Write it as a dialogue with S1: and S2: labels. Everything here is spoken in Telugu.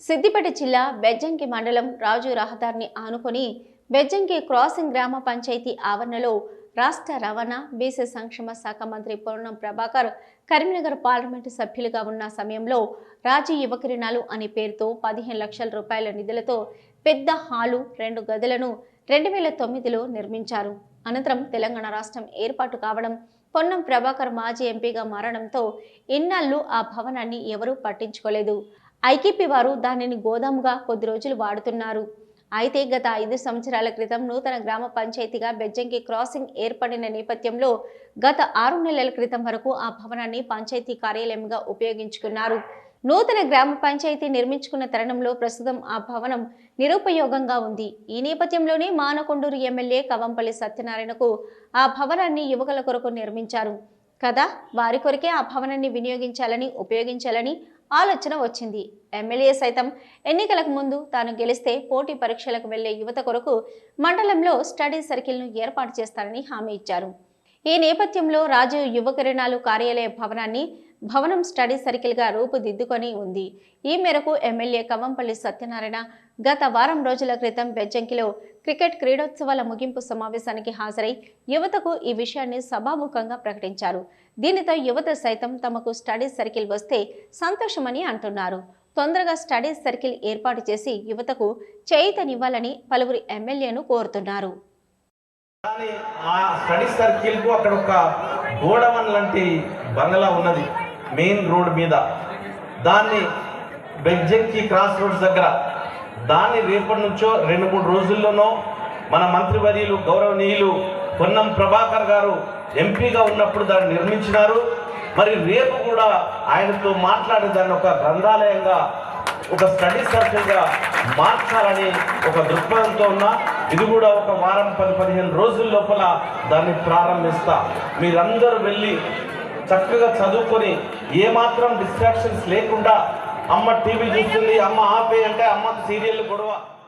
S1: సిద్దిపేట జిల్లా బెజ్జంకి మండలం రాజు రహదారిని ఆనుకొని బెజ్జంకి క్రాసింగ్ గ్రామ పంచాయతీ ఆవరణలో రాష్ట్ర రవాణా బీసీ సంక్షేమ శాఖ మంత్రి పొన్నం ప్రభాకర్ కరీంనగర్ పార్లమెంటు సభ్యులుగా ఉన్న సమయంలో రాజీ యువకిరణాలు అనే పేరుతో పదిహేను లక్షల రూపాయల నిధులతో పెద్ద హాలు రెండు గదులను రెండు వేల తొమ్మిదిలో నిర్మించారు. అనంతరం తెలంగాణ రాష్ట్రం ఏర్పాటు కావడం పొన్నం ప్రభాకర్ మాజీ ఎంపీగా మారడంతో ఇన్నాళ్ళు ఆ భవనాన్ని ఎవరూ పట్టించుకోలేదు. ఐకేపీ వారు దానిని గోదాముగా కొద్ది రోజులు వాడుతున్నారు. అయితే గత ఐదు సంవత్సరాల క్రితం నూతన గ్రామ పంచాయతీగా బెజ్జంకి క్రాసింగ్ ఏర్పడిన నేపథ్యంలో గత ఆరు నెలల క్రితం వరకు ఆ భవనాన్ని పంచాయతీ కార్యాలయంగా ఉపయోగించుకున్నారు. నూతన గ్రామ పంచాయతీ నిర్మించుకున్న తరుణంలో ప్రస్తుతం ఆ భవనం నిరుపయోగంగా ఉంది. ఈ నేపథ్యంలోనే మానకొండూరు ఎమ్మెల్యే కవంపల్లి సత్యనారాయణకు ఆ భవనాన్ని యువకుల కొరకు నిర్మించారు. కదా? వారి కొరకే ఆ భవనాన్ని వినియోగించాలని ఉపయోగించాలని ఆలోచన వచ్చింది. ఎమ్మెల్యే సైతం ఎన్నికలకు ముందు తాను గెలిస్తే పోటీ పరీక్షలకు వెళ్ళే యువత కొరకు మండలంలో స్టడీ సర్కిల్ను ఏర్పాటు చేస్తారని హామీ ఇచ్చారు. ఈ నేపథ్యంలో రాజు యువ కిరణాలు కార్యాలయ భవనాన్ని భవనం స్టడీ సర్కిల్గా రూపుదిద్దుకొని ఉంది. ఈ మేరకు ఎమ్మెల్యే కవంపల్లి సత్యనారాయణ గత వారం రోజుల క్రితం బెజ్జంకిలో క్రికెట్ క్రీడోత్సవాల ముగింపు సమావేశానికి హాజరై యువతకు ఈ విషయాన్ని సభాముఖంగా ప్రకటించారు. దీనితో యువత సైతం తమకు స్టడీ సర్కిల్ వస్తే సంతోషమని అంటున్నారు. తొందరగా స్టడీ సర్కిల్ ఏర్పాటు చేసి యువతకు చేయితనివ్వాలని పలువురు ఎమ్మెల్యేను కోరుతున్నారు.
S2: కానీ ఆ స్టడీ సర్కిల్కు అక్కడ ఒక గోడవన్ లాంటి బంగ్లా ఉన్నది మెయిన్ రోడ్ మీద. దాన్ని బెగ్జెక్కి క్రాస్ రోడ్స్ దగ్గర. దాన్ని రేపటి నుంచో రెండు మూడు రోజుల్లోనో మన మంత్రివర్యులు గౌరవనీయులు పొన్నం ప్రభాకర్ గారు ఎంపీగా ఉన్నప్పుడు దాన్ని నిర్మించినారు. మరి రేపు కూడా ఆయనతో మాట్లాడి దాన్ని ఒక గ్రంథాలయంగా ఒక స్టడీ సర్కిల్గా మార్చాలని ఒక దృక్పథంతో ఉన్నా. ఇది కూడా ఒక వారం పది పదిహేను రోజుల లోపల దాన్ని ప్రారంభిస్తా. మీరందరూ వెళ్ళి చక్కగా చదువుకొని ఏమాత్రం డిస్ట్రాక్షన్స్ లేకుండా అమ్మ టీవీ చూస్తుంది అమ్మ ఆపే అంటే అమ్మ సీరియల్ గొడవ.